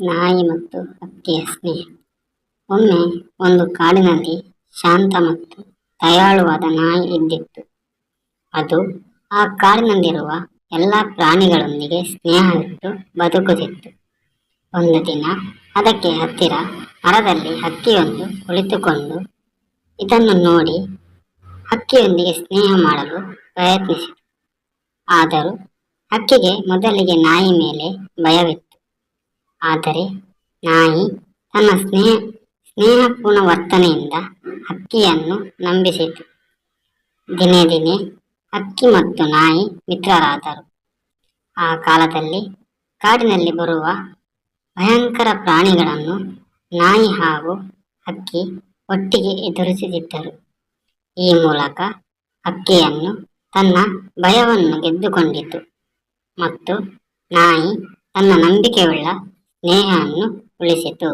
ನಾಯಿ ಮತ್ತು ಹಕ್ಕಿಯ ಸ್ನೇಹ. ಒಮ್ಮೆ ಒಂದು ಕಾಡಿನಲ್ಲಿ ಶಾಂತ ಮತ್ತು ದಯಾಳುವಾದ ನಾಯಿ ಇದ್ದಿತ್ತು. ಅದು ಆ ಕಾಡಿನಲ್ಲಿರುವ ಎಲ್ಲ ಪ್ರಾಣಿಗಳೊಂದಿಗೆ ಸ್ನೇಹವಿಟ್ಟು ಬದುಕುತ್ತಿತ್ತು ಒಂದು ದಿನ ಅದಕ್ಕೆ ಹತ್ತಿರ ಮರದಲ್ಲಿ ಹಕ್ಕಿಯೊಂದು ಕುಳಿತುಕೊಂಡು ಇದನ್ನು ನೋಡಿ ಹಕ್ಕಿಯೊಂದಿಗೆ ಸ್ನೇಹ ಮಾಡಲು ಪ್ರಯತ್ನಿಸಿತು. ಆದರೂ ಹಕ್ಕಿಗೆ ಮೊದಲಿಗೆ ನಾಯಿ ಮೇಲೆ ಭಯವಿತ್ತು. ಆದರೆ ನಾಯಿ ತನ್ನ ಸ್ನೇಹ, ಸ್ನೇಹಪೂರ್ಣ ವರ್ತನೆಯಿಂದ ಹಕ್ಕಿಯನ್ನು ನಂಬಿಸಿತು. ದಿನೇ ದಿನೇ ಹಕ್ಕಿ ಮತ್ತು ನಾಯಿ ಮಿತ್ರರಾದರು. ಆ ಕಾಲದಲ್ಲಿ ಕಾಡಿನಲ್ಲಿ ಬರುವ ಭಯಂಕರ ಪ್ರಾಣಿಗಳನ್ನು ನಾಯಿ ಹಾಗೂ ಹಕ್ಕಿ ಒಟ್ಟಿಗೆ ಎದುರಿಸುತ್ತಿದ್ದರು ಈ ಮೂಲಕ ಹಕ್ಕಿಯನ್ನು ತನ್ನ ಭಯವನ್ನು ಗೆದ್ದುಕೊಂಡಿತು ಮತ್ತು ನಾಯಿ ತನ್ನ ನಂಬಿಕೆಯುಳ್ಳ ಸ್ನೇಹವನ್ನು ಉಳಿಸಿತು